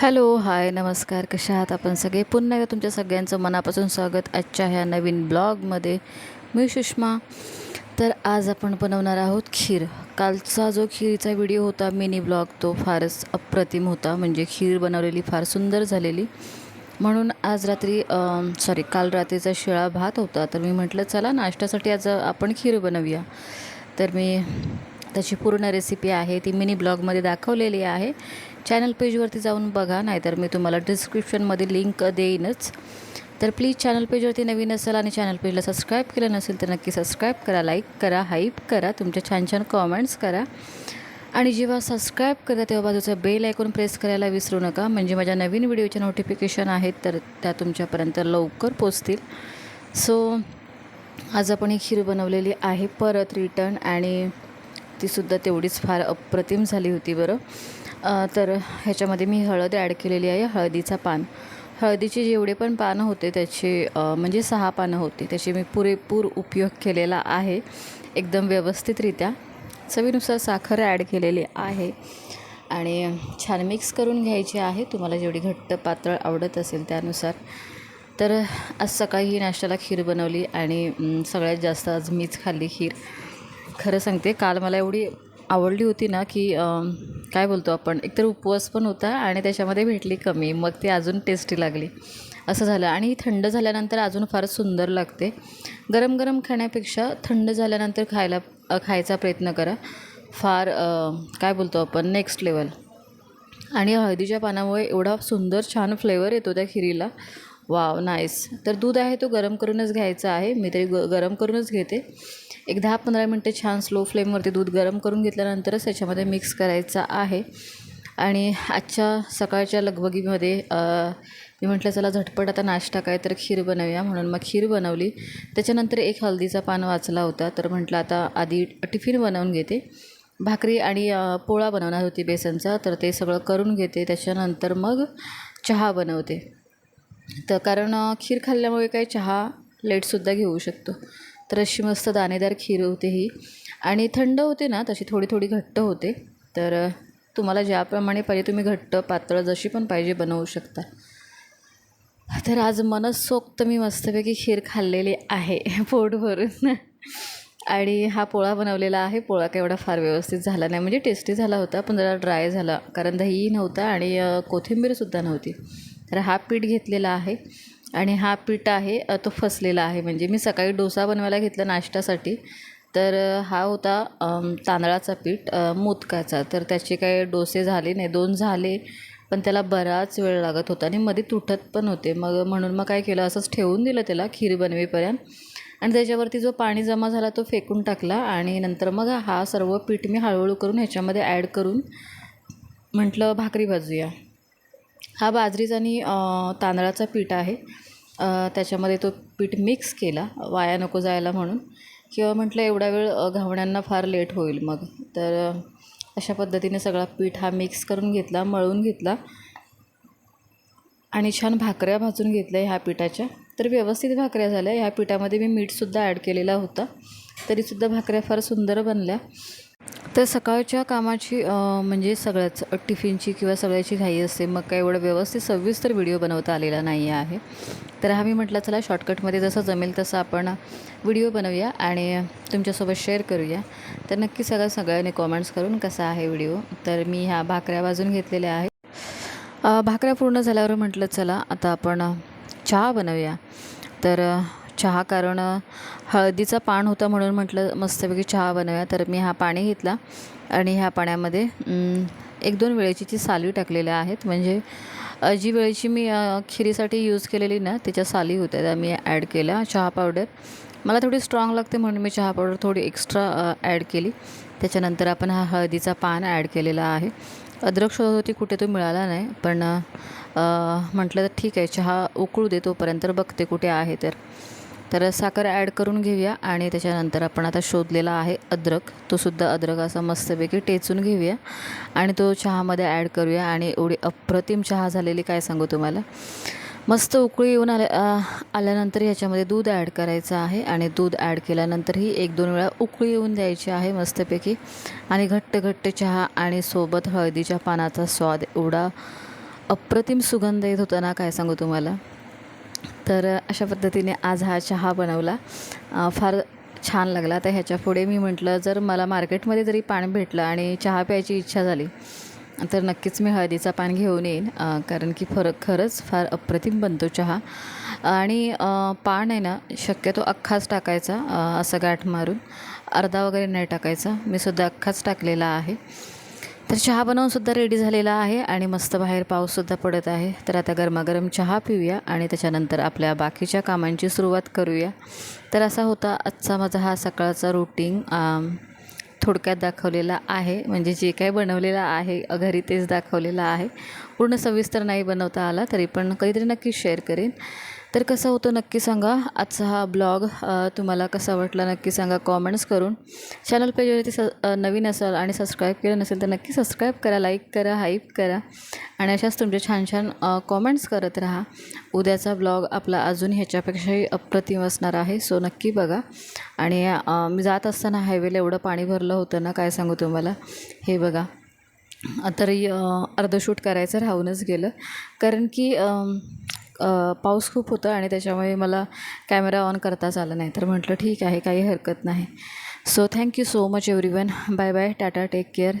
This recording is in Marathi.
हॅलो हाय नमस्कार कशा आहात आपण सगळे? पुन्हा एकदा तुमच्या सगळ्यांचं मनापासून स्वागत. आजच्या ह्या नवीन ब्लॉगमध्ये मी सुषमा. तर आज आपण बनवणार आहोत खीर. कालचा जो खीरचा व्हिडिओ होता मिनी ब्लॉग तो फारच अप्रतिम होता. म्हणजे खीर बनवलेली फार सुंदर झालेली. म्हणून आज रात्री सॉरी काल रात्रीचा शिळा भात होता. तर मी म्हटलं चला नाश्त्यासाठी आज आपण खीर बनवूया. तर मी त्याची पूर्ण रेसिपी आहे ती मिनी ब्लॉगमध्ये दाखवलेली आहे. चॅनल पेजवरती जाऊन बघा नाहीतर मी तुम्हाला डिस्क्रिप्शनमध्ये लिंक देईनच. तर प्लीज चॅनल पेजवरती नवीन असेल आणि चॅनल पेजला सबस्क्राईब केलं नसेल तर नक्की सबस्क्राईब करा लाईक करा हाईप करा तुमच्या छान छान कॉमेंट्स करा. आणि जेव्हा सबस्क्राईब करा तेव्हा बाजूचं बेल ऐकून प्रेस करायला विसरू नका. म्हणजे माझ्या नवीन व्हिडिओचे नोटिफिकेशन आहेत तर त्या तुमच्यापर्यंत लवकर पोचतील सो आज आपण ही खीर बनवलेली आहे परत रिटर्न आणि तीसुद्धा तेवढीच फार अप्रतिम झाली होती बरं. तर ह्याच्यामध्ये मी हळद ॲड केलेली आहे हळदीचा पान. हळदीचे जेवढे पण पानं होते त्याचे म्हणजे सहा पानं होती त्याचे मी पुरेपूर उपयोग केलेला आहे एकदम व्यवस्थितरित्या. चवीनुसार साखर ॲड केलेली आहे आणि छान मिक्स करून घ्यायची आहे. तुम्हाला जेवढी घट्ट पातळ आवडत असेल त्यानुसार. तर आज सकाळी ही नाश्त्याला खीर बनवली आणि सगळ्यात जास्त आज मीच खाल्ली खीर. खरं सांगते काल मला एवढी आवडली होती ना की काय बोलतो आपण एकतर उपवास पण होता आणि त्याच्यामध्ये भेटली कमी मग ती अजून टेस्टी लागली. असं झालं. आणि थंड झाल्यानंतर अजून फारच सुंदर लागते. गरम गरम खाण्यापेक्षा थंड झाल्यानंतर खायला खायचा प्रयत्न करा. फार काय बोलतो आपण नेक्स्ट लेवल आणि हळदीच्या पानामुळे एवढा सुंदर छान फ्लेवर येतो त्या खिरीला. वाव नाईस तर दूध आहे तो गरम करूनच घ्यायचा आहे. मी तरी ग गरम करूनच घेते. एक दहा पंधरा मिनटं छान स्लो फ्लेमवरती दूध गरम करून घेतल्यानंतरच त्याच्यामध्ये मिक्स करायचा आहे. आणि आजच्या सकाळच्या लगबगीमध्ये मी म्हटलं चला झटपट आता नाश्ता काय तर खीर बनवूया. म्हणून मग खीर बनवली. त्याच्यानंतर एक हळदीचा पान वाचला होता. तर म्हटलं आता आधी टिफिन बनवून घेते. भाकरी आणि पोळा बनवणार होती बेसनचा. तर ते सगळं करून घेते. त्याच्यानंतर मग चहा बनवते. तर कारण खीर खाल्ल्यामुळे काही चहा लेटसुद्धा घेऊ शकतो. तर अशी मस्त दाणेदार खीर होते ही. आणि थंड होते ना तशी थोडी थोडी घट्ट होते. तर तुम्हाला ज्याप्रमाणे पाहिजे तुम्ही घट्ट पातळ जशी पण पाहिजे बनवू शकता. तर आज मनसोक्त मी मस्तपैकी खीर खाल्लेली आहे पोट भरून आणि हा पोळा बनवलेला आहे. पोळा काय एवढा फार व्यवस्थित झाला नाही. म्हणजे टेस्टी झाला होता पण जरा ड्राय झाला. कारण दही नव्हता आणि कोथिंबीरसुद्धा नव्हती. तर हा पीठ घेतलेला आहे आणि हा पीठ आहे तो फसलेला आहे. म्हणजे मी सकाळी डोसा बनवायला घेतला नाश्त्यासाठी. तर हा होता तांदळाचा पीठ मोदकाचा. तर त्याचे काय डोसे झाले नाही. दोन झाले पण त्याला बराच वेळ लागत होता आणि मध्ये तुटत पण होते. मग म्हणून मग काय केलं असंच ठेवून दिलं त्याला खीर बनवेपर्यंत. आणि त्याच्यावरती जो पाणी जमा झाला तो फेकून टाकला आणि नंतर मग हा सर्व पीठ मी हळूहळू करून ह्याच्यामध्ये ॲड करून म्हटलं भाकरी भाजूया. हा बाजरीचा आणि तांदळाचा पीठ आहे. त्याच्यामध्ये तो पीठ मिक्स केला वाया नको जायला म्हणून. किंवा म्हटलं एवढा वेळ घावण्यांना फार लेट होईल मग. तर अशा पद्धतीने सगळा पीठ हा मिक्स करून घेतला मळून घेतला. आणि छान भाकऱ्या भाजून घेतल्या ह्या पिठाच्या. तर व्यवस्थित भाकऱ्या झाल्या. ह्या पिठामध्ये मी मीठसुद्धा ॲड केलेला होता. तरीसुद्धा भाकऱ्या फार सुंदर बनल्या. तर सकाळच्या कामाची म्हणजे सगळ्याच टिफिनची किंवा सगळ्याची घाई असते मग काय एवढं व्यवस्थित सविस्तर व्हिडिओ बनवता आलेला नाही आहे. तर हा मी म्हटलं चला शॉर्टकटमध्ये जसं जमेल तसं आपण व्हिडिओ बनवूया आणि तुमच्यासोबत शेअर करूया. तर नक्की सगळ्या सगळ्यांनी कॉमेंट्स करून कसा आहे व्हिडिओ. तर मी ह्या भाकऱ्या वाजून घेतलेल्या आहेत. भाकऱ्या पूर्ण झाल्यावर म्हटलं चला आता आपण चहा बनवूया. तर चहा कारण हळदीचं हळदीचा पान होता म्हणून म्हटलं मस्तपैकी चहा बनवूया. तर मी हा पाणी घेतला आणि ह्या पाण्यामध्ये एक दोन वेळेची साली टाकलेल्या आहेत. म्हणजे जी वेळेची मी खिरीसाठी यूज केलेली ना त्याच्या साली होत्या. त्या मी ॲड केल्या चहा पावडर मला थोडी स्ट्रॉंग लागते म्हणून मी चहा पावडर थोडी एक्स्ट्रा ॲड केली. त्याच्यानंतर आपण हा हळदीचा पान ॲड केलेला आहे. अद्रक शोधत होती कुठे तो मिळाला नाही पण म्हटलं तर ठीक आहे. चहा उकळू दे तोपर्यंत बघते कुठे आहे तर. तर साखर ॲड करून घेऊया आणि त्याच्यानंतर आपण आता शोधलेला आहे अद्रक. तो सुद्धा अद्रक असा मस्तपैकी टेचून घेऊया. आणि तो चहामध्ये ॲड करूया. आणि एवढी अप्रतिम चहा झालेली काय सांगू तुम्हाला? मस्त उकळी येऊन आल्या आल्यानंतर ह्याच्यामध्ये दूध ॲड करायचं आहे. आणि दूध ॲड केल्यानंतरही एक दोन वेळा उकळी येऊन द्यायची आहे मस्तपैकी. आणि घट्ट घट्ट चहा आणि सोबत हळदीच्या पानाचा स्वाद एवढा अप्रतिम सुगंध येत होता ना काय सांगू तुम्हाला? तर अशा पद्धतीने आज हा चहा बनवला. फार छान लागला. तर ह्याच्या पुढे मी म्हटलं जर मला मार्केटमध्ये जरी पाणी भेटलं आणि चहा प्यायची इच्छा झाली तर नक्कीच मी हळदीचा पान घेऊन येईन. कारण की फरक खरंच फार अप्रतिम बनतो चहा. आणि पान आहे ना शक्यतो अख्खाच टाकायचा असं गाठ मारून. अर्धा वगैरे नाही टाकायचा. मी सुद्धा अख्खाच टाकलेला आहे. तर चहा बनवून सुद्धा रेडी झालेला आहे आणि मस्त बाहेर पाऊससुद्धा पडत आहे. तर आता गरमागरम चहा पिऊया आणि त्याच्यानंतर आपल्या बाकीच्या कामांची सुरुवात करूया. तर असा होता आजचा माझा हा सकाळचा रुटीन थोडक्यात दाखवलेला आहे. म्हणजे जे काही बनवलेलं आहे घरी तेच दाखवलेलं आहे. पूर्ण सविस्तर नाही बनवता आला तरी पण कधीतरी नक्की शेअर करेन. तर कसं होतं नक्की सांगा. आजचा हा ब्लॉग तुम्हाला कसा वाटला नक्की सांगा कॉमेंट्स करून. चॅनल पेजवरती स नवीन असाल आणि सबस्क्राईब केलं नसेल तर नक्की सबस्क्राईब करा लाईक करा हाईप करा. आणि अशाच तुमचे छान छान कॉमेंट्स करत राहा. उद्याचा ब्लॉग आपला अजून ह्याच्यापेक्षाही अप्रतिम असणार आहे. सो नक्की बघा. आणि मी जात असताना हायवेला एवढं पाणी भरलं होतं ना काय सांगू तुम्हाला. हे बघा. तरी अर्धं शूट करायचं राहूनच गेलं. कारण की पाऊस खूप होता आणि त्याच्यामुळे मला कॅमेरा ऑन करताच आला नाही. तर म्हटलं ठीक आहे काही हरकत नाही. So thank you so much everyone bye bye tata take care